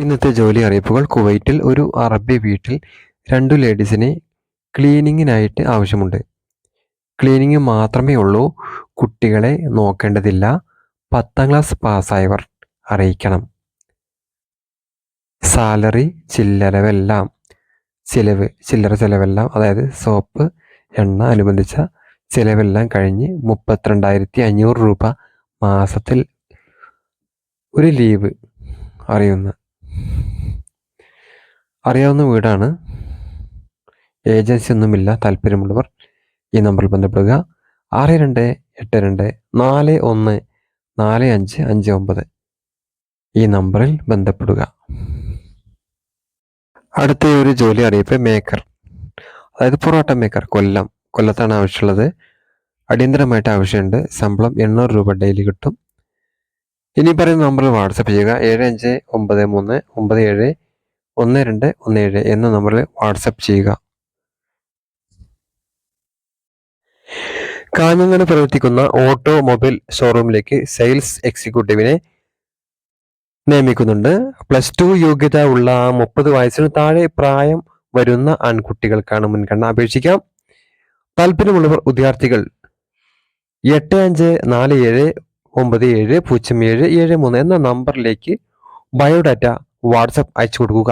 ഇന്നത്തെ ജോലി അറിയിപ്പുകൾ കുവൈറ്റിൽ ഒരു അറബി വീട്ടിൽ രണ്ടു ലേഡീസിനെ ക്ലീനിങ്ങിനായിട്ട് ആവശ്യമുണ്ട്. ക്ലീനിങ് മാത്രമേ ഉള്ളൂ കുട്ടികളെ നോക്കേണ്ടതില്ല പത്താം ക്ലാസ് പാസ്സായവർ അറിയിക്കണം. സാലറി ചില്ലറവെല്ലാം ചിലവ് ചില്ലറ ചിലവെല്ലാം അതായത് സോപ്പ് എണ്ണ അനുബന്ധിച്ച ചിലവെല്ലാം കഴിഞ്ഞ് മുപ്പത്തിരണ്ടായിരത്തി അഞ്ഞൂറ് രൂപ മാസത്തിൽ ഒരു ലീവ് അറിയുന്ന അറിയാവുന്ന വീടാണ്. ഏജൻസി ഒന്നുമില്ല താല്പര്യമുള്ളവർ ഈ നമ്പറിൽ ബന്ധപ്പെടുക. ആറ് രണ്ട് എട്ട് രണ്ട് നാല് ഒന്ന് നാല് അഞ്ച് അഞ്ച് ഒമ്പത് ഈ നമ്പറിൽ ബന്ധപ്പെടുക. അടുത്ത ഒരു ജോലി അറിയിപ്പ് മേക്കർ. അതായത് പൊറോട്ട മേക്കർ കൊല്ലം. കൊല്ലത്താണ് ആവശ്യമുള്ളത്. അടിയന്തരമായിട്ട് ആവശ്യമുണ്ട്. ശമ്പളം എണ്ണൂറ് രൂപ ഡെയിലി കിട്ടും. ഇനി പറയുന്ന നമ്പറിൽ വാട്സപ്പ് ചെയ്യുക. ഏഴ് അഞ്ച് ഒമ്പത് മൂന്ന് ഒമ്പത് ഏഴ് ഒന്ന് രണ്ട് ഒന്ന് ഏഴ് എന്ന നമ്പറിൽ വാട്സപ്പ് ചെയ്യുക. കാഞ്ഞങ്ങാട് പ്രവർത്തിക്കുന്ന ഓട്ടോമൊബൈൽ ഷോറൂമിലേക്ക് സെയിൽസ് എക്സിക്യൂട്ടീവിനെ നിയമിക്കുന്നുണ്ട്. പ്ലസ് ടു യോഗ്യത ഉള്ള മുപ്പത് വയസ്സിന് താഴെ പ്രായം വരുന്ന ആൺകുട്ടികൾക്കാണ് മുൻഗണന. അപേക്ഷിക്കാം. താല്പര്യമുള്ളവർ വിദ്യാർത്ഥികൾ എട്ട് അഞ്ച് നാല് ഏഴ് ഒമ്പത് ഏഴ് പൂജ്യം ഏഴ് ഏഴ് മൂന്ന് എന്ന നമ്പറിലേക്ക് ബയോഡാറ്റ വാട്സപ്പ് അയച്ചു കൊടുക്കുക.